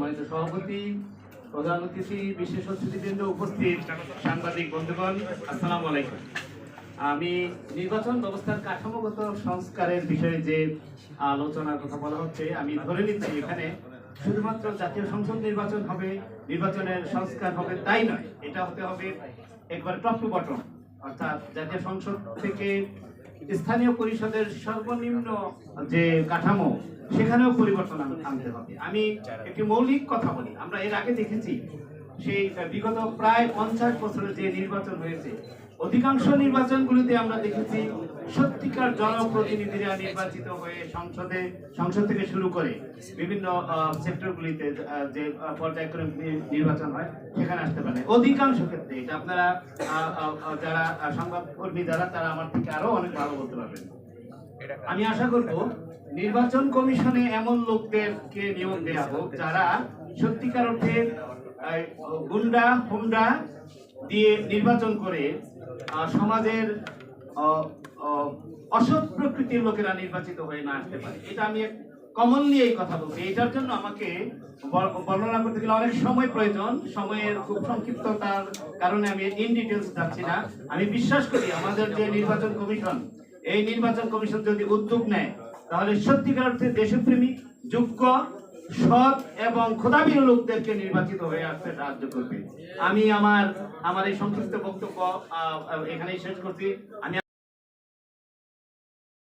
সভাপতি, প্রধান অতিথি, বিশেষ অতিথিবৃন্দ উপস্থিত, সাংবাদিক বন্ধুগণ, আসসালামু আলাইকুম। আমি নির্বাচন ব্যবস্থার কাঠামোগত সংস্কারের বিষয়ে যে আলোচনার কথা বলা হচ্ছে, আমি ধরে নিচ্ছি এখানে শুধুমাত্র জাতীয় সংসদ নির্বাচন হবে, নির্বাচনের সংস্কার হবে তাই নয়, এটা হতে হবে একবার টপ টু বটম, অর্থাৎ জাতীয় সংসদ থেকে স্থানীয় পরিষদের সর্বনিম্ন যে কাঠামো, সেখানেও পরিবর্তন আন- আনতে হবে। আমি একটি মৌলিক কথা বলি। আমরা এর আগে দেখেছি, সেই বিগত প্রায় পঞ্চাশ বছরের যে নির্বাচন হয়েছে অধিকাংশ নির্বাচনগুলিতে আমরা দেখেছি সত্যিকার জনপ্রতিনিধিরা নির্বাচিত হয়ে সংসদে, সংসদ থেকে শুরু করে বিভিন্ন সেক্টরগুলিতে যে পর্যায়ক্রমে নির্বাচন হয়, সেখানে আসতে পারে। অধিকাংশ ক্ষেত্রে এটা আপনারা যারা সংবাদকর্মী যারা, তারা আমার থেকে আরও অনেক ভালো বলতে পারবেন। আমি আশা করব নির্বাচন কমিশনে এমন লোকদেরকে নিয়োগ দেওয়া হোক যারা সত্যিকার অর্থে গুন্ডা হুন্ডা দিয়ে নির্বাচন করে সমাজের অসৎ প্রকৃতির লোকেরা নির্বাচিত হয়ে না আসতে পারে। এটা আমি কমনলি এই কথা বলছি। এটার জন্য আমাকে বর্ণনা করতে গেলে অনেক সময় প্রয়োজন। সময়ের খুব সংক্ষিপ্ততার কারণে আমি ইন ডিটেলস যাচ্ছি না। আমি বিশ্বাস করি আমাদের যে নির্বাচন কমিশন, এই নির্বাচন কমিশন যদি উদ্যোগ নেয়, তাহলে সত্যিকার অর্থে দেশপ্রেমিক, যোগ্য, সৎ এবং খোদাবীর লোকদেরকে নির্বাচিত হয়ে আসতে সাহায্য করবে। আমি আমার আমার এই সংক্ষিপ্ত বক্তব্য এখানেই শেষ করছি। আমি